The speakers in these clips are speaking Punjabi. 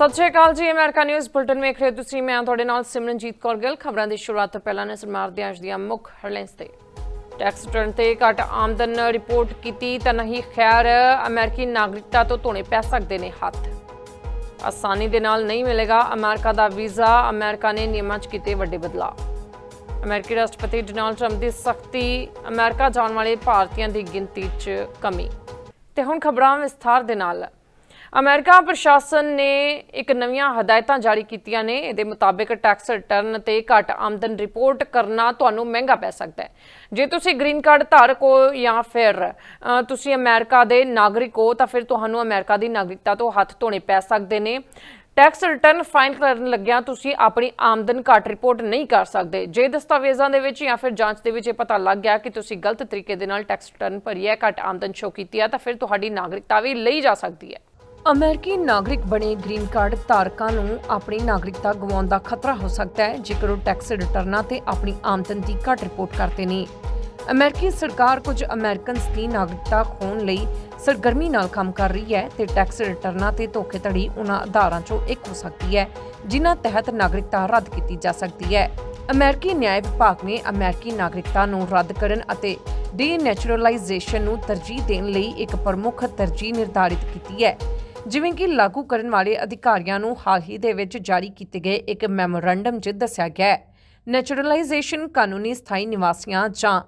ਸਤਿ ਸ਼੍ਰੀ ਅਕਾਲ ਜੀ, ਅਮਰੀਕਾ ਨਿਊਜ਼ ਬੁਲਟਨ ਵੇਖ ਰਹੇ ਹੋ ਤੁਸੀਂ। ਮੈਂ ਤੁਹਾਡੇ ਨਾਲ ਸਿਮਰਨਜੀਤ ਕੌਰ ਗਿੱਲ। ਖਬਰਾਂ ਦੀ ਸ਼ੁਰੂਆਤ ਤੋਂ ਪਹਿਲਾਂ ਨਜ਼ਰ ਮਾਰਦੇ ਹਾਂ ਅੱਜ ਦੀਆਂ ਮੁੱਖ ਹੈਡਲਾਈਨਸ ਤੇ। ਟੈਕਸ ਰਿਟਰਨ ਤੇ ਘੱਟ ਆਮਦਨ ਰਿਪੋਰਟ ਕੀਤੀ ਤਾਂ ਨਹੀਂ, ਖੈਰ, ਅਮਰੀਕੀ ਨਾਗਰਿਕਤਾ ਤੋਂ ਧੋਣੇ ਪੈ ਸਕਦੇ ਨੇ ਹੱਥ। ਆਸਾਨੀ ਦੇ ਨਾਲ ਨਹੀਂ ਮਿਲੇਗਾ ਅਮਰੀਕਾ ਦਾ ਵੀਜ਼ਾ, ਅਮਰੀਕਾ ਨੇ ਨਿਯਮਾਂ 'ਚ ਕੀਤੇ ਵੱਡੇ ਬਦਲਾਅ। ਅਮਰੀਕੀ ਰਾਸ਼ਟਰਪਤੀ ਡੋਨਾਲਡ ਟਰੰਪ ਦੀ ਸਖਤੀ, ਅਮਰੀਕਾ ਜਾਣ ਵਾਲੇ ਭਾਰਤੀਆਂ ਦੀ ਗਿਣਤੀ 'ਚ ਕਮੀ। ਤੇ ਹੁਣ ਖਬਰਾਂ ਵਿਸਥਾਰ ਦੇ ਨਾਲ। ਅਮਰੀਕਾ ਪ੍ਰਸ਼ਾਸਨ ਨੇ ਇੱਕ ਨਵੀਆਂ ਹਦਾਇਤਾਂ ਜਾਰੀ ਕੀਤੀਆਂ ਨੇ। ਇਹਦੇ ਮੁਤਾਬਿਕ ਟੈਕਸ ਰਿਟਰਨ ਤੇ ਘੱਟ ਆਮਦਨ ਰਿਪੋਰਟ ਕਰਨਾ ਤੁਹਾਨੂੰ ਮਹਿੰਗਾ ਪੈ ਸਕਦਾ ਹੈ। ਜੇ ਤੁਸੀਂ ਗ੍ਰੀਨ ਕਾਰਡ ਧਾਰਕ ਹੋ ਜਾਂ ਫਿਰ ਤੁਸੀਂ ਅਮਰੀਕਾ ਦੇ ਨਾਗਰਿਕ ਹੋ, ਤਾਂ ਫਿਰ ਤੁਹਾਨੂੰ ਅਮਰੀਕਾ ਦੀ ਨਾਗਰਿਕਤਾ ਤੋਂ ਹੱਥ ਧੋਣੇ ਪੈ ਸਕਦੇ ਨੇ। ਟੈਕਸ ਰਿਟਰਨ ਫਾਈਲ ਕਰਨ ਲੱਗਿਆਂ ਤੁਸੀਂ ਆਪਣੀ ਆਮਦਨ ਘੱਟ ਰਿਪੋਰਟ ਨਹੀਂ ਕਰ ਸਕਦੇ। ਜੇ ਦਸਤਾਵੇਜ਼ਾਂ ਦੇ ਵਿੱਚ ਜਾਂ ਫਿਰ ਜਾਂਚ ਦੇ ਵਿੱਚ ਇਹ ਪਤਾ ਲੱਗ ਗਿਆ ਕਿ ਤੁਸੀਂ ਗਲਤ ਤਰੀਕੇ ਦੇ ਨਾਲ ਟੈਕਸ ਰਿਟਰਨ ਭਰੀ ਹੈ, ਘੱਟ ਆਮਦਨ ਸ਼ੋ ਕੀਤੀ ਹੈ, ਤਾਂ ਫਿਰ ਤੁਹਾਡੀ ਨਾਗਰਿਕਤਾ ਵੀ ਲਈ ਜਾ ਸਕਦੀ ਹੈ। ਅਮਰੀਕੀ ਨਾਗਰਿਕ ਬਣੇ ਗ੍ਰੀਨ ਕਾਰਡ ਧਾਰਕਾਂ ਨੂੰ ਆਪਣੀ ਨਾਗਰਿਕਤਾ ਗਵਾਉਣ ਦਾ ਖਤਰਾ ਹੋ ਸਕਦਾ ਹੈ, ਜੇਕਰ ਉਹ ਟੈਕਸ ਰਿਟਰਨਾਂ ਤੇ ਆਪਣੀ ਆਮਦਨ ਦੀ ਘੱਟ ਰਿਪੋਰਟ ਕਰਦੇ ਨੇ। ਅਮਰੀਕੀ ਸਰਕਾਰ ਕੁਝ ਅਮਰੀਕਨਸ ਦੀ ਨਾਗਰਿਕਤਾ ਖੋਣ ਲਈ ਸਰਗਰਮੀ ਨਾਲ ਕੰਮ ਕਰ ਰਹੀ ਹੈ ਤੇ ਟੈਕਸ ਰਿਟਰਨਾਂ ਤੇ ਧੋਖੇਧੜੀ ਉਹਨਾਂ ਆਧਾਰਾਂ 'ਚੋਂ ਇੱਕ ਹੋ ਸਕਦੀ ਹੈ, ਜਿਨ੍ਹਾਂ ਤਹਿਤ ਨਾਗਰਿਕਤਾ ਰੱਦ ਕੀਤੀ ਜਾ ਸਕਦੀ ਹੈ। ਅਮਰੀਕੀ ਨਿਆਂ ਵਿਭਾਗ ਨੇ ਅਮਰੀਕੀ ਨਾਗਰਿਕਤਾ ਨੂੰ ਰੱਦ ਕਰਨ ਅਤੇ ਡੀਨੈਚੁਰਲਾਈਜੇਸ਼ਨ ਨੂੰ ਤਰਜੀਹ ਦੇਣ ਲਈ ਇੱਕ ਪ੍ਰਮੁੱਖ ਤਰਜੀਹ ਨਿਰਧਾਰਿਤ ਕੀਤੀ ਹੈ। ਜਿਵੇਂ ਕਿ ਲਾਗੂ ਕਰਨ ਵਾਲੇ ਅਧਿਕਾਰੀਆਂ ਨੂੰ ਹਾਲ ਹੀ ਦੇ ਵਿੱਚ ਜਾਰੀ ਕੀਤੇ ਗਏ ਇੱਕ ਮੈਮੋਰੰਡਮ 'ਚ ਦੱਸਿਆ ਗਿਆ ਹੈ। ਨੈਚੁਰਲਾਈਜੇਸ਼ਨ ਕਾਨੂੰਨੀ ਸਥਾਈ ਨਿਵਾਸੀਆਂ ਜਾਂ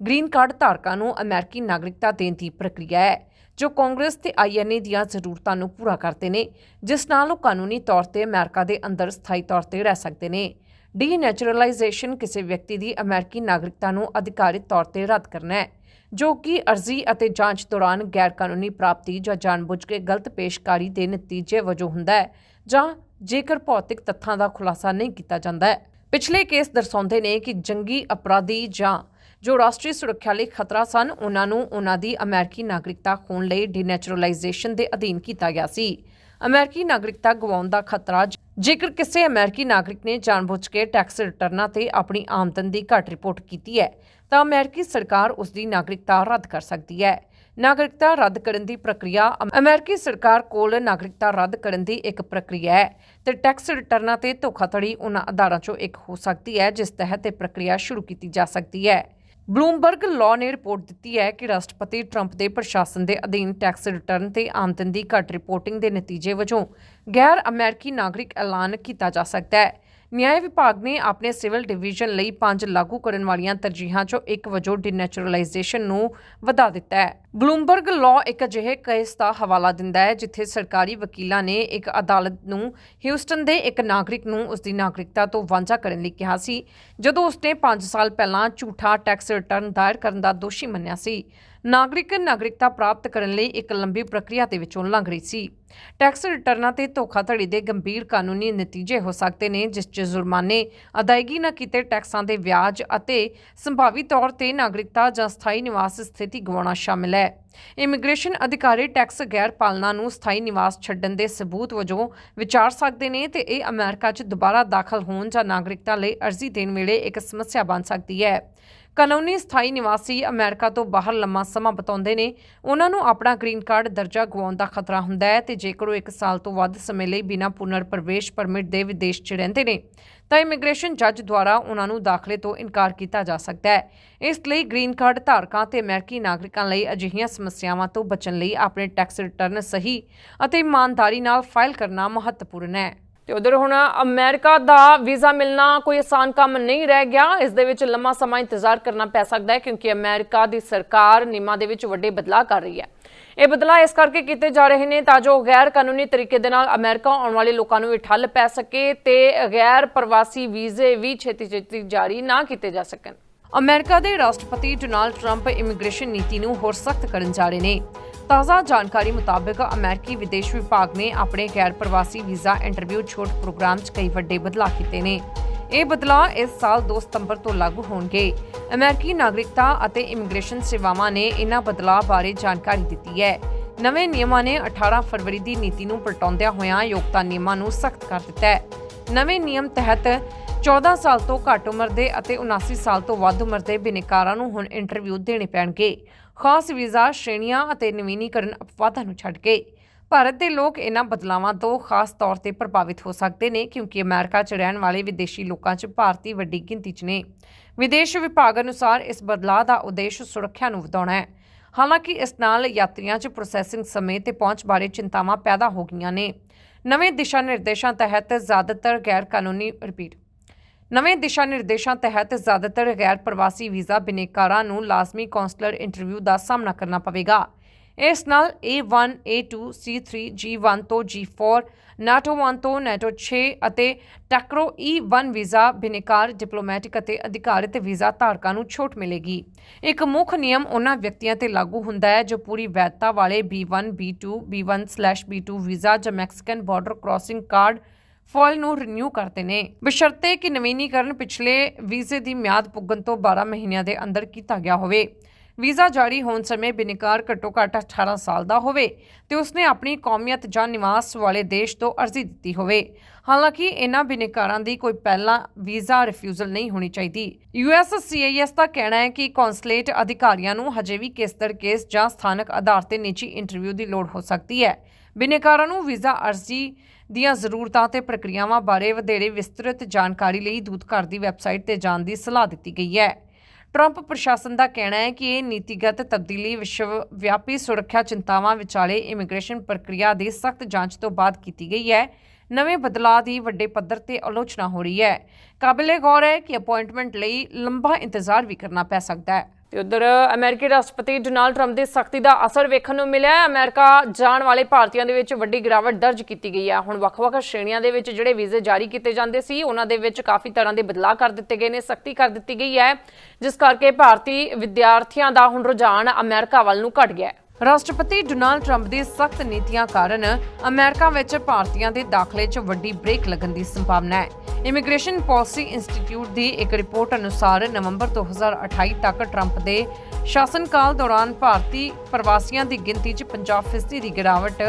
ਗ੍ਰੀਨ ਕਾਰਡ ਧਾਰਕਾਂ ਨੂੰ ਅਮਰੀਕੀ ਨਾਗਰਿਕਤਾ ਦੇਣ ਦੀ ਪ੍ਰਕਿਰਿਆ ਹੈ, ਜੋ ਕਾਂਗਰਸ ਤੇ ਆਈਐਨਏ ਦੀਆਂ ਜ਼ਰੂਰਤਾਂ ਨੂੰ ਪੂਰਾ ਕਰਦੇ ਨੇ, ਜਿਸ ਨਾਲ ਉਹ ਕਾਨੂੰਨੀ ਤੌਰ ਤੇ ਅਮਰੀਕਾ ਦੇ ਅੰਦਰ ਸਥਾਈ ਤੌਰ ਤੇ ਰਹਿ ਸਕਦੇ ਨੇ। ਡੀਨੈਚੁਰਲਾਈਜੇਸ਼ਨ ਕਿਸੇ ਵਿਅਕਤੀ ਦੀ ਅਮਰੀਕੀ ਨਾਗਰਿਕਤਾ ਨੂੰ ਅਧਿਕਾਰਿਤ ਤੌਰ ਤੇ ਰੱਦ ਕਰਨਾ ਹੈ। ਜੋ ਕਿ ਅਰਜ਼ੀ ਅਤੇ ਜਾਂਚ ਦੌਰਾਨ ਗੈਰ ਕਾਨੂੰਨੀ ਪ੍ਰਾਪਤੀ ਜਾਂ ਜਾਣਬੁੱਝ ਕੇ ਗਲਤ ਪੇਸ਼ਕਾਰੀ ਦੇ ਨਤੀਜੇ ਵਜੋਂ ਹੁੰਦਾ ਹੈ ਜਾਂ ਜੇਕਰ ਭੌਤਿਕ ਤੱਥਾਂ ਦਾ ਖੁਲਾਸਾ ਨਹੀਂ ਕੀਤਾ ਜਾਂਦਾ ਹੈ। ਪਿਛਲੇ ਕੇਸ ਦਰਸਾਉਂਦੇ ਨੇ ਕਿ ਜੰਗੀ ਅਪਰਾਧੀ ਜਾਂ ਜੋ ਰਾਸ਼ਟਰੀ ਸੁਰੱਖਿਆ ਲਈ ਖਤਰਾ ਸਨ, ਉਹਨਾਂ ਨੂੰ ਉਹਨਾਂ ਦੀ ਅਮਰੀਕੀ ਨਾਗਰਿਕਤਾ ਖੋਣ ਲਈ ਡੀਨੈਚੁਰਲਾਈਜੇਸ਼ਨ ਦੇ ਅਧੀਨ ਕੀਤਾ ਗਿਆ ਸੀ। ਅਮਰੀਕੀ ਨਾਗਰਿਕਤਾ ਗਵਾਉਣ ਦਾ ਖਤਰਾ ਜੇਕਰ ਕਿਸੇ ਅਮਰੀਕੀ ਨਾਗਰਿਕ ਨੇ ਜਾਣਬੁੱਝ ਕੇ ਟੈਕਸ ਰਿਟਰਨਾਂ ਤੇ ਆਪਣੀ ਆਮਦਨ ਦੀ ਘੱਟ ਰਿਪੋਰਟ ਕੀਤੀ ਹੈ ਤਾਂ ਅਮਰੀਕੀ ਸਰਕਾਰ ਉਸ ਦੀ ਨਾਗਰਿਕਤਾ ਰੱਦ ਕਰ ਸਕਦੀ ਹੈ। ਨਾਗਰਿਕਤਾ ਰੱਦ ਕਰਨ ਦੀ ਪ੍ਰਕਿਰਿਆ ਅਮਰੀਕੀ ਸਰਕਾਰ ਕੋਲ ਨਾਗਰਿਕਤਾ ਰੱਦ ਕਰਨ ਦੀ ਇੱਕ ਪ੍ਰਕਿਰਿਆ ਹੈ ਤੇ ਟੈਕਸ ਰਿਟਰਨਾਂ ਤੇ ਧੋਖਾਧੜੀ ਉਹਨਾਂ ਆਧਾਰਾਂ ਚੋਂ ਇੱਕ ਹੋ ਸਕਦੀ ਹੈ, ਜਿਸ ਤਹਿਤ ਇਹ ਪ੍ਰਕਿਰਿਆ ਸ਼ੁਰੂ ਕੀਤੀ ਜਾ ਸਕਦੀ ਹੈ। ਬਲੂਮਬਰਗ ਲਾਅ ਨੇ ਰਿਪੋਰਟ ਦਿੱਤੀ ਹੈ ਕਿ ਰਾਸ਼ਟਰਪਤੀ ਟਰੰਪ ਦੇ ਪ੍ਰਸ਼ਾਸਨ ਦੇ ਅਧੀਨ ਟੈਕਸ ਰਿਟਰਨ ਤੇ ਆਮਦਨ ਦੀ ਘੱਟ ਰਿਪੋਰਟਿੰਗ ਦੇ ਨਤੀਜੇ ਵਜੋਂ ਗੈਰ ਅਮਰੀਕੀ ਨਾਗਰਿਕ ਐਲਾਨ ਕੀਤਾ ਜਾ ਸਕਦਾ ਹੈ। ਨਿਆਂ ਵਿਭਾਗ ਨੇ ਆਪਣੇ ਸਿਵਲ ਡਿਵੀਜ਼ਨ ਲਈ ਪੰਜ ਲਾਗੂ ਕਰਨ ਵਾਲੀਆਂ ਤਰਜੀਹਾਂ ਚੋਂ ਇੱਕ ਵਜੋਂ ਡੀਨੈਚੁਰਲਾਈਜੇਸ਼ਨ ਨੂੰ ਵਧਾ ਦਿੱਤਾ ਹੈ। ਬਲੂਮਬਰਗ ਲਾਅ ਇੱਕ ਅਜਿਹੇ ਕੇਸ ਦਾ ਹਵਾਲਾ ਦਿੰਦਾ ਹੈ, ਜਿੱਥੇ ਸਰਕਾਰੀ ਵਕੀਲਾਂ ਨੇ ਇੱਕ ਅਦਾਲਤ ਨੂੰ ਹਿਊਸਟਨ ਦੇ ਇੱਕ ਨਾਗਰਿਕ ਨੂੰ ਉਸ ਦੀ ਨਾਗਰਿਕਤਾ ਤੋਂ ਵਾਂਝਾ ਕਰਨ ਲਈ ਕਿਹਾ ਸੀ, ਜਦੋਂ ਉਸਨੇ 5 ਸਾਲ ਪਹਿਲਾਂ ਝੂਠਾ ਟੈਕਸ ਰਿਟਰਨ ਦਾਇਰ ਕਰਨ ਦਾ ਦੋਸ਼ੀ ਮੰਨਿਆ ਸੀ। ਨਾਗਰਿਕ ਨਾਗਰਿਕਤਾ ਪ੍ਰਾਪਤ ਕਰਨ ਲਈ ਇੱਕ ਲੰਬੀ ਪ੍ਰਕਿਰਿਆ ਦੇ ਵਿੱਚੋਂ ਲੰਘ ਰਹੀ ਸੀ। ਟੈਕਸ ਰਿਟਰਨਾਂ ਤੇ ਧੋਖਾਧੜੀ ਦੇ ਗੰਭੀਰ ਕਾਨੂੰਨੀ ਨਤੀਜੇ ਹੋ ਸਕਦੇ ਨੇ, ਜਿਸ 'ਚ ਜੁਰਮਾਨੇ, ਅਦਾਇਗੀ ਨਾ ਕੀਤੇ ਟੈਕਸਾਂ ਦੇ ਵਿਆਜ ਅਤੇ ਸੰਭਾਵੀ ਤੌਰ ਤੇ ਨਾਗਰਿਕਤਾ ਜਾਂ ਸਥਾਈ ਨਿਵਾਸ ਸਥਿਤੀ ਗਵਾਉਣਾ ਸ਼ਾਮਿਲ ਹੈ। ਇਮੀਗ੍ਰੇਸ਼ਨ ਅਧਿਕਾਰੀ ਟੈਕਸ ਗੈਰ ਪਾਲਣਾ ਨੂੰ ਸਥਾਈ ਨਿਵਾਸ ਛੱਡਣ ਦੇ ਸਬੂਤ ਵਜੋਂ ਵਿਚਾਰ ਸਕਦੇ ਨੇ ਤੇ ਇਹ ਅਮਰੀਕਾ 'ਚ ਦੁਬਾਰਾ ਦਾਖਲ ਹੋਣ ਜਾਂ ਨਾਗਰਿਕਤਾ ਲਈ ਅਰਜ਼ੀ ਦੇਣ ਵੇਲੇ ਇੱਕ ਸਮੱਸਿਆ ਬਣ ਸਕਦੀ ਹੈ। ਕਾਨੂੰਨੀ ਸਥਾਈ ਨਿਵਾਸੀ ਅਮਰੀਕਾ ਤੋਂ ਬਾਹਰ ਲੰਮਾ ਸਮਾਂ ਬਿਤਾਉਂਦੇ ਨੇ, ਉਹਨਾਂ ਨੂੰ ਆਪਣਾ ਗ੍ਰੀਨ ਕਾਰਡ ਦਰਜਾ ਗਵਾਉਣ ਦਾ ਖਤਰਾ ਹੁੰਦਾ ਹੈ ਤੇ ਜੇਕਰ ਉਹ 1 ਸਾਲ ਤੋਂ ਵੱਧ ਸਮੇਂ ਲਈ ਬਿਨਾਂ ਪੁਨਰ ਪ੍ਰਵੇਸ਼ ਪਰਮਿਟ ਦੇ ਵਿਦੇਸ਼ 'ਚ ਰਹਿੰਦੇ ਨੇ, ਤਾਂ ਇਮੀਗ੍ਰੇਸ਼ਨ ਜੱਜ ਦੁਆਰਾ ਉਹਨਾਂ ਨੂੰ ਦਾਖਲੇ ਤੋਂ ਇਨਕਾਰ ਕੀਤਾ ਜਾ ਸਕਦਾ ਹੈ। ਇਸ ਲਈ ਗ੍ਰੀਨ ਕਾਰਡ ਧਾਰਕਾਂ ਤੇ ਅਮਰੀਕੀ ਨਾਗਰਿਕਾਂ ਲਈ ਅਜਿਹੀਆਂ ਸਮੱਸਿਆਵਾਂ ਤੋਂ ਬਚਣ ਲਈ ਆਪਣੇ ਟੈਕਸ ਰਿਟਰਨ ਸਹੀ ਅਤੇ ਇਮਾਨਦਾਰੀ ਨਾਲ ਫਾਈਲ ਕਰਨਾ ਮਹੱਤਵਪੂਰਨ ਹੈ। ਤੇ ਉਧਰ ਹੁਣ ਅਮਰੀਕਾ ਦਾ ਵੀਜ਼ਾ ਮਿਲਣਾ ਕੋਈ ਆਸਾਨ ਕੰਮ ਨਹੀਂ ਰਹਿ ਗਿਆ। ਇਸ ਦੇ ਵਿੱਚ ਲੰਮਾ ਸਮਾਂ ਇੰਤਜ਼ਾਰ ਕਰਨਾ ਪੈ ਸਕਦਾ ਹੈ ਕਿਉਂਕਿ ਅਮਰੀਕਾ ਦੀ ਸਰਕਾਰ ਨਿਯਮਾਂ ਦੇ ਵਿੱਚ ਵੱਡੇ ਬਦਲਾਅ ਕਰ ਰਹੀ ਹੈ। ਇਹ ਬਦਲਾਅ ਇਸ ਕਰਕੇ ਕੀਤੇ ਜਾ ਰਹੇ ਨੇ ਤਾਂ ਜੋ ਗੈਰ ਕਾਨੂੰਨੀ ਤਰੀਕੇ ਦੇ ਨਾਲ ਅਮਰੀਕਾ ਆਉਣ ਵਾਲੇ ਲੋਕਾਂ ਨੂੰ ਇਹ ਠੱਲ ਪੈ ਸਕੇ ਤੇ ਗੈਰ ਪ੍ਰਵਾਸੀ ਵੀਜ਼ੇ ਵੀ ਛੇਤੀ ਛੇਤੀ ਜਾਰੀ ਨਾ ਕੀਤੇ ਜਾ ਸਕਣ। ਅਮਰੀਕਾ ਦੇ ਰਾਸ਼ਟਰਪਤੀ ਡੋਨਾਲਡ ਟਰੰਪ ਇਮੀਗ੍ਰੇਸ਼ਨ ਨੀਤੀ ਨੂੰ ਹੋਰ ਸਖਤ ਕਰਨ ਜਾ ਰਹੇ ਨੇ। ਤਾਜ਼ਾ ਜਾਣਕਾਰੀ ਮੁਤਾਬਕ ਅਮਰੀਕੀ ਵਿਦੇਸ਼ ਵਿਭਾਗ ਨੇ ਆਪਣੇ ਗੈਰ ਪ੍ਰਵਾਸੀ ਵੀਜ਼ਾ ਇੰਟਰਵਿਊ ਛੋਟ ਪ੍ਰੋਗਰਾਮ 'ਚ ਕਈ ਵੱਡੇ ਬਦਲਾਅ ਕੀਤੇ ਨੇ। ਇਹ ਬਦਲਾਅ ਇਸ ਸਾਲ 2 ਸਤੰਬਰ ਤੋਂ ਲਾਗੂ ਹੋਣਗੇ। ਅਮਰੀਕੀ ਨਾਗਰਿਕਤਾ ਅਤੇ ਇਮੀਗ੍ਰੇਸ਼ਨ ਸੇਵਾਵਾਂ ਨੇ ਇਹਨਾਂ ਬਦਲਾਅ ਬਾਰੇ ਜਾਣਕਾਰੀ ਦਿੱਤੀ ਹੈ। ਨਵੇਂ ਨਿਯਮਾਂ ਨੇ 18 ਫਰਵਰੀ ਦੀ ਨੀਤੀ ਨੂੰ ਪਲਟਾਉਂਦਿਆਂ ਹੋਇਆਂ ਯੋਗਤਾ ਨਿਯਮਾਂ ਨੂੰ ਸਖਤ ਕਰ ਦਿੱਤਾ ਹੈ। ਨਵੇਂ ਨਿਯਮ ਤਹਿਤ 14 ਸਾਲ ਤੋਂ ਘੱਟ ਉਮਰ ਦੇ ਅਤੇ 79 ਸਾਲ ਤੋਂ ਵੱਧ ਉਮਰ ਦੇ ਬਿਨੇਕਾਰਾਂ ਨੂੰ ਹੁਣ ਇੰਟਰਵਿਊ ਦੇਣੇ ਪੈਣਗੇ। ਖਾਸ ਵੀਜ਼ਾ, ਸ਼੍ਰੇਣੀਆਂ ਅਤੇ ਨਵੀਨੀਕਰਨ ਅਪਵਾਦਾਂ ਨੂੰ ਛੱਡ ਕੇ। ਭਾਰਤ ਦੇ ਲੋਕ ਇਹਨਾਂ ਬਦਲਾਵਾਂ ਤੋਂ ਖਾਸ ਤੌਰ ਤੇ ਪ੍ਰਭਾਵਿਤ ਹੋ ਸਕਦੇ ਨੇ, ਕਿਉਂਕਿ ਅਮਰੀਕਾ 'ਚ ਰਹਿਣ ਵਾਲੇ ਵਿਦੇਸ਼ੀ ਲੋਕਾਂ 'ਚ ਭਾਰਤੀ ਵੱਡੀ ਗਿਣਤੀ 'ਚ ਨੇ। ਵਿਦੇਸ਼ ਵਿਭਾਗ ਅਨੁਸਾਰ ਇਸ ਬਦਲਾਅ ਦਾ ਉਦੇਸ਼ ਸੁਰੱਖਿਆ ਨੂੰ ਵਧਾਉਣਾ ਹੈ। ਹਾਲਾਂਕਿ ਇਸ ਨਾਲ ਯਾਤਰੀਆਂ 'ਚ ਪ੍ਰੋਸੈਸਿੰਗ ਸਮੇਂ ਤੇ ਪਹੁੰਚ ਬਾਰੇ ਚਿੰਤਾਵਾਂ ਪੈਦਾ ਹੋ ਗਈਆਂ ਨੇ। ਨਵੇਂ ਦਿਸ਼ਾ ਨਿਰਦੇਸ਼ਾਂ ਤਹਿਤ ਜ਼ਿਆਦਾਤਰ ਗੈਰ ਕਾਨੂੰਨੀ ਰਿਪੀਟ ਨਵੇਂ ਦਿਸ਼ਾ ਨਿਰਦੇਸ਼ਾਂ ਤਹਿਤ ਜ਼ਿਆਦਾਤਰ ਗੈਰ ਪ੍ਰਵਾਸੀ ਵੀਜ਼ਾ ਬਿਨੇਕਾਰਾਂ ਨੂੰ ਲਾਜ਼ਮੀ ਕੌਂਸਲਰ ਇੰਟਰਵਿਊ ਦਾ ਸਾਹਮਣਾ ਕਰਨਾ ਪਵੇਗਾ। ਇਸ ਨਾਲ A1, A2, C3, G1 ਤੋਂ G4, ਨਾਟੋ 1 ਤੋਂ ਨਾਟੋ 6 ਅਤੇ ਟੈਕਰੋ E1 ਵੀਜ਼ਾ ਬਿਨੇਕਾਰ ਡਿਪਲੋਮੈਟਿਕ ਅਤੇ ਅਧਿਕਾਰਿਤ ਵੀਜ਼ਾ ਧਾਰਕਾਂ ਨੂੰ ਛੋਟ ਮਿਲੇਗੀ। ਇੱਕ ਮੁੱਖ ਨਿਯਮ ਉਹਨਾਂ ਵਿਅਕਤੀਆਂ ਤੇ ਲਾਗੂ ਹੁੰਦਾ ਹੈ ਜੋ ਪੂਰੀ ਵੈਧਤਾ ਵਾਲੇ B1, B2, B1/B2 ਵੀਜ਼ਾ ਜਾਂ Mexican border crossing card file ਨੂੰ ਰੀਨਿਊ ਕਰਦੇ ਨੇ। ਬਸ਼ਰਤੇ ਕਿ ਨਵੀਨੀਕਰਨ ਪਿਛਲੇ ਵੀਜ਼ੇ ਦੀ ਮਿਆਦ ਪੁੱਗਣ ਤੋਂ 12 ਮਹੀਨਿਆਂ ਦੇ ਅੰਦਰ ਕੀਤਾ ਗਿਆ ਹੋਵੇ। ਵੀਜ਼ਾ ਜਾਰੀ ਹੋਣ ਸਮੇਂ ਬਿਨਕਾਰ ਘੱਟੋ ਘੱਟ 18 ਸਾਲ ਦਾ ਹੋਵੇ ਤੇ ਉਸਨੇ ਆਪਣੀ ਕੌਮੀਅਤ ਜਾਂ ਨਿਵਾਸ ਵਾਲੇ ਦੇਸ਼ ਤੋਂ ਅਰਜ਼ੀ ਦਿੱਤੀ ਹੋਵੇ। ਹਾਲਾਂਕਿ ਇਹਨਾਂ ਬਿਨਕਾਰਾਂ ਦੀ ਕੋਈ ਪਹਿਲਾਂ ਵੀਜ਼ਾ ਰਿਫਿਊਜ਼ਲ ਨਹੀਂ ਹੋਣੀ ਚਾਹੀਦੀ। ਯੂਐਸਸੀਆਈਐਸ ਦਾ ਕਹਿਣਾ ਹੈ ਕਿ ਕੌਂਸਲੇਟ ਅਧਿਕਾਰੀਆਂ ਨੂੰ ਹਜੇ ਵੀ ਕਿਸ ਦਰ ਕੇਸ ਜਾਂ ਸਥਾਨਕ ਆਧਾਰ ਤੇ ਨਿੱਜੀ ਇੰਟਰਵਿਊ ਦੀ ਲੋੜ ਹੋ ਸਕਦੀ ਹੈ। ਬਿਨਕਾਰਾਂ ਨੂੰ ਵੀਜ਼ਾ ਅਰਜ਼ੀ ਦੀਆਂ ਜ਼ਰੂਰਤਾਂ ਤੇ ਪ੍ਰਕਿਰਿਆਵਾਂ ਬਾਰੇ ਵਧੇਰੇ ਵਿਸਤ੍ਰਿਤ ਜਾਣਕਾਰੀ ਲਈ ਦੂਤਘਰ ਦੀ ਵੈਬਸਾਈਟ ਤੇ ਜਾਣ ਦੀ ਸਲਾਹ ਦਿੱਤੀ ਗਈ ਹੈ। ਟਰੰਪ ਪ੍ਰਸ਼ਾਸਨ ਦਾ ਕਹਿਣਾ ਹੈ ਕਿ ਇਹ ਨੀਤੀਗਤ, ਤਬਦੀਲੀ, ਵਿਸ਼ਵ ਵਿਆਪੀ ਸੁਰੱਖਿਆ ਚਿੰਤਾਵਾਂ ਵਿਚਾਲੇ ਇਮੀਗ੍ਰੇਸ਼ਨ ਪ੍ਰਕਿਰਿਆ ਦੀ ਸਖਤ ਜਾਂਚ ਤੋਂ ਬਾਅਦ ਕੀਤੀ ਗਈ ਹੈ। ਨਵੇਂ ਬਦਲਾਅ ਦੀ ਵੱਡੇ ਪੱਧਰ ਤੇ ਆਲੋਚਨਾ ਹੋ ਰਹੀ ਹੈ। ਕਾਬਿਲੇ ਗੌਰ ਹੈ ਕਿ ਅਪਾਇੰਟਮੈਂਟ ਲਈ ਲੰਬਾ ਇੰਤਜ਼ਾਰ ਵੀ ਕਰਨਾ ਪੈ ਸਕਦਾ ਹੈ। ਤੇ ਉਧਰ ਅਮਰੀਕੀ ਰਾਸ਼ਟਰਪਤੀ ਡੋਨਾਲਡ ਟਰੰਪ ਦੀ ਸਖਤੀ ਦਾ ਅਸਰ ਵੇਖਣ ਨੂੰ ਮਿਲਿਆ ਹੈ। ਅਮਰੀਕਾ ਜਾਣ ਵਾਲੇ ਭਾਰਤੀਆਂ ਦੇ ਵਿੱਚ ਵੱਡੀ ਗਿਰਾਵਟ ਦਰਜ ਕੀਤੀ ਗਈ ਹੈ। ਹੁਣ ਵੱਖ-ਵੱਖ ਸ਼੍ਰੇਣੀਆਂ ਦੇ ਵਿੱਚ ਜਿਹੜੇ ਵੀਜ਼ੇ ਜਾਰੀ ਕੀਤੇ ਜਾਂਦੇ ਸੀ, ਉਹਨਾਂ ਦੇ ਵਿੱਚ ਕਾਫੀ ਤਰ੍ਹਾਂ ਦੇ ਬਦਲਾਅ ਕਰ ਦਿੱਤੇ ਗਏ ਨੇ, ਸਖਤੀ ਕਰ ਦਿੱਤੀ ਗਈ ਹੈ। ਜਿਸ ਕਰਕੇ ਭਾਰਤੀ ਵਿਦਿਆਰਥੀਆਂ ਦਾ ਹੁਣ ਰੁਝਾਨ ਅਮਰੀਕਾ ਵੱਲ ਨੂੰ ਘਟ ਗਿਆ ਹੈ। ਰਾਸ਼ਟਰਪਤੀ ਡੋਨਾਲਡ ਟਰੰਪ ਦੀ ਸਖਤ ਨੀਤੀਆਂ ਕਾਰਨ ਅਮਰੀਕਾ ਵਿੱਚ ਭਾਰਤੀਆਂ ਦੇ ਦਾਖਲੇ 'ਚ ਵੱਡੀ ਬ੍ਰੇਕ ਲੱਗਣ ਦੀ ਸੰਭਾਵਨਾ ਹੈ। ਇਮੀਗ੍ਰੇਸ਼ਨ ਪਾਲਿਸੀ ਇੰਸਟੀਚਿਊਟ ਦੀ ਇੱਕ ਰਿਪੋਰਟ ਅਨੁਸਾਰ ਨਵੰਬਰ 2028 ਤੱਕ ਟਰੰਪ ਦੇ ਸ਼ਾਸਨਕਾਲ ਦੌਰਾਨ ਭਾਰਤੀ ਪ੍ਰਵਾਸੀਆਂ ਦੀ ਗਿਣਤੀ 'ਚ 50% ਦੀ ਗਿਰਾਵਟ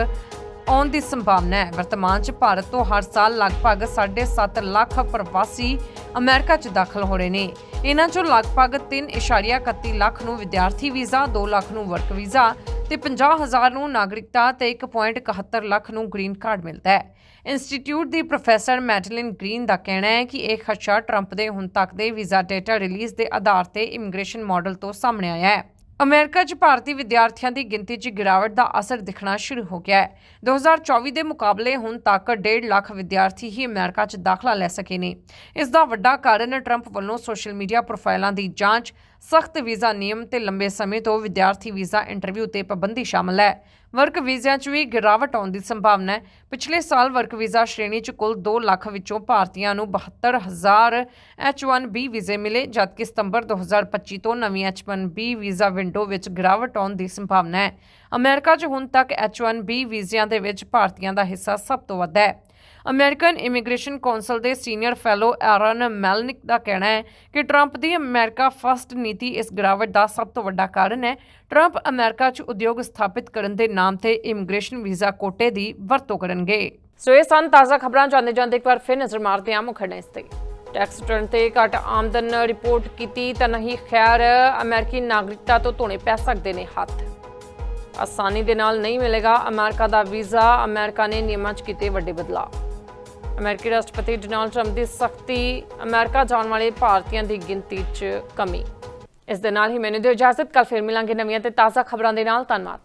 ਆਉਣ ਦੀ ਸੰਭਾਵਨਾ ਹੈ। ਵਰਤਮਾਨ 'ਚ ਭਾਰਤ ਤੋਂ ਹਰ ਸਾਲ ਲਗਭਗ 7.5 ਲੱਖ ਪ੍ਰਵਾਸੀ ਅਮਰੀਕਾ 'ਚ ਦਾਖਲ ਹੋ ਰਹੇ ਨੇ। ਇਹਨਾਂ 'ਚੋਂ ਲਗਭਗ 3.31 ਲੱਖ ਨੂੰ ਵਿਦਿਆਰਥੀ ਵੀਜ਼ਾ 2 ਲੱਖ ਨੂੰ ਵਰਕ ਵੀਜ਼ਾ ਤੇ 50000 ਨੂੰ ਨਾਗਰਿਕਤਾ ਤੇ 1.71 ਲੱਖ ਨੂੰ ਗ੍ਰੀਨ ਕਾਰਡ ਮਿਲਦਾ ਹੈ। ਇੰਸਟੀਚਿਊਟ ਦੀ ਪ੍ਰੋਫੈਸਰ ਮੈਡਲਿਨ ਗ੍ਰੀਨ ਦਾ ਕਹਿਣਾ ਹੈ ਕਿ ਇਹ ਖਦਸ਼ਾ ਟਰੰਪ ਦੇ ਹੁਣ ਤੱਕ ਦੇ ਵੀਜ਼ਾ ਡੇਟਾ ਰਿਲੀਜ਼ ਦੇ ਆਧਾਰ ਤੇ ਇਮੀਗ੍ਰੇਸ਼ਨ ਮਾਡਲ ਤੋਂ ਸਾਹਮਣੇ ਆਇਆ ਹੈ। ਅਮਰੀਕਾ 'ਚ ਭਾਰਤੀ ਵਿਦਿਆਰਥੀਆਂ ਦੀ ਗਿਣਤੀ 'ਚ ਗਿਰਾਵਟ ਦਾ ਅਸਰ ਦਿਖਣਾ ਸ਼ੁਰੂ ਹੋ ਗਿਆ ਹੈ। 2024 ਦੇ ਮੁਕਾਬਲੇ ਹੁਣ ਤੱਕ 1.5 ਲੱਖ ਵਿਦਿਆਰਥੀ ਹੀ ਅਮਰੀਕਾ 'ਚ ਦਾਖਲਾ ਲੈ ਸਕੇ ਨੇ। ਇਸ ਦਾ ਵੱਡਾ ਕਾਰਨ ਟਰੰਪ ਵੱਲੋਂ ਸੋਸ਼ਲ ਮੀਡੀਆ ਪ੍ਰੋਫਾਈਲਾਂ ਦੀ ਜਾਂਚ ਸਖਤ ਵੀਜ਼ਾ ਨਿਯਮ ਤੇ ਲੰਬੇ ਸਮੇਂ ਤੋਂ ਵਿਦਿਆਰਥੀ ਵੀਜ਼ਾ ਇੰਟਰਵਿਊ ਤੇ ਪਾਬੰਦੀ ਸ਼ਾਮਲ ਹੈ। ਵਰਕ ਵੀਜ਼ਿਆਂ 'ਚ ਵੀ ਗਿਰਾਵਟ ਆਉਣ ਦੀ ਸੰਭਾਵਨਾ ਹੈ। ਪਿਛਲੇ ਸਾਲ ਵਰਕ ਵੀਜ਼ਾ ਸ਼੍ਰੇਣੀ 'ਚ ਕੁੱਲ 2 ਲੱਖ ਵਿੱਚੋਂ ਭਾਰਤੀਆਂ ਨੂੰ 72000 H1B ਵੀਜ਼ੇ ਮਿਲੇ, ਜਦਕਿ ਸਤੰਬਰ 2025 ਤੋਂ ਨਵੀਂ H1B ਵੀਜ਼ਾ ਵਿੰਡੋ ਵਿੱਚ ਗਿਰਾਵਟ ਆਉਣ ਦੀ ਸੰਭਾਵਨਾ ਹੈ। ਅਮਰੀਕਾ 'ਚ ਹੁਣ ਤੱਕ H1B ਵੀਜ਼ਿਆਂ ਦੇ ਵਿੱਚ ਭਾਰਤੀਆਂ ਦਾ ਹਿੱਸਾ ਸਭ ਤੋਂ ਵੱਧ ਹੈ। ਅਮਰੀਕਨ ਇਮੀਗ੍ਰੇਸ਼ਨ ਕੌਂਸਲ ਦੇ ਸੀਨੀਅਰ ਫੈਲੋ ਐਰਨ ਮੈਲਨਿਕ ਦਾ ਕਹਿਣਾ ਹੈ ਕਿ ਟਰੰਪ ਦੀ ਅਮਰੀਕਾ ਫਸਟ ਨੀਤੀ ਇਸ ਗਿਰਾਵਟ ਦਾ ਸਭ ਤੋਂ ਵੱਡਾ ਕਾਰਨ ਹੈ। ਟਰੰਪ ਅਮਰੀਕਾ 'ਚ ਉਦਯੋਗ ਸਥਾਪਿਤ ਕਰਨ ਦੇ ਨਾਮ ਤੇ ਇਮੀਗ੍ਰੇਸ਼ਨ ਵੀਜ਼ਾ ਕੋਟੇ ਦੀ ਵਰਤੋਂ ਕਰਨਗੇ। ਸੋ ਇਹ ਸਨ ਤਾਜ਼ਾ ਖਬਰਾਂ, ਜਾਂਦੇ ਜਾਂਦੇ ਇੱਕ ਵਾਰ ਫਿਰ ਨਜ਼ਰ ਮਾਰਦੇ ਹਾਂ ਮੁੱਖ ਇਸ ਤੇ। ਟੈਕਸ ਰਿਟਰਨ ਤੇ ਘੱਟ ਆਮਦਨ ਰਿਪੋਰਟ ਕੀਤੀ ਤਾਂ ਨਹੀਂ, ਖੈਰ ਅਮਰੀਕੀ ਨਾਗਰਿਕਤਾ ਤੋਂ ਧੋਣੇ ਪੈ ਸਕਦੇ ਨੇ ਹੱਥ। ਆਸਾਨੀ ਦੇ ਨਾਲ ਨਹੀਂ ਮਿਲੇਗਾ ਅਮਰੀਕਾ ਦਾ ਵੀਜ਼ਾ, ਅਮਰੀਕਾ ਨੇ ਨਿਯਮਾਂ 'ਚ ਕੀਤੇ ਵੱਡੇ ਬਦਲਾਅ। ਅਮਰੀਕੀ ਰਾਸ਼ਟਰਪਤੀ ਡੋਨਾਲਡ ਟਰੰਪ ਦੀ ਸਖਤੀ ਅਮਰੀਕਾ ਜਾਣ ਵਾਲੇ ਭਾਰਤੀਆਂ ਦੀ ਗਿਣਤੀ 'ਚ ਕਮੀ। ਇਸ ਦੇ ਨਾਲ ਹੀ ਮੈਨੂੰ ਦਿਓ ਇਜਾਜ਼ਤ ਕੱਲ ਫਿਰ ਮਿਲਾਂਗੇ ਨਵੀਆਂ ਤੇ ਤਾਜ਼ਾ ਖਬਰਾਂ ਦੇ ਨਾਲ। ਧੰਨਵਾਦ।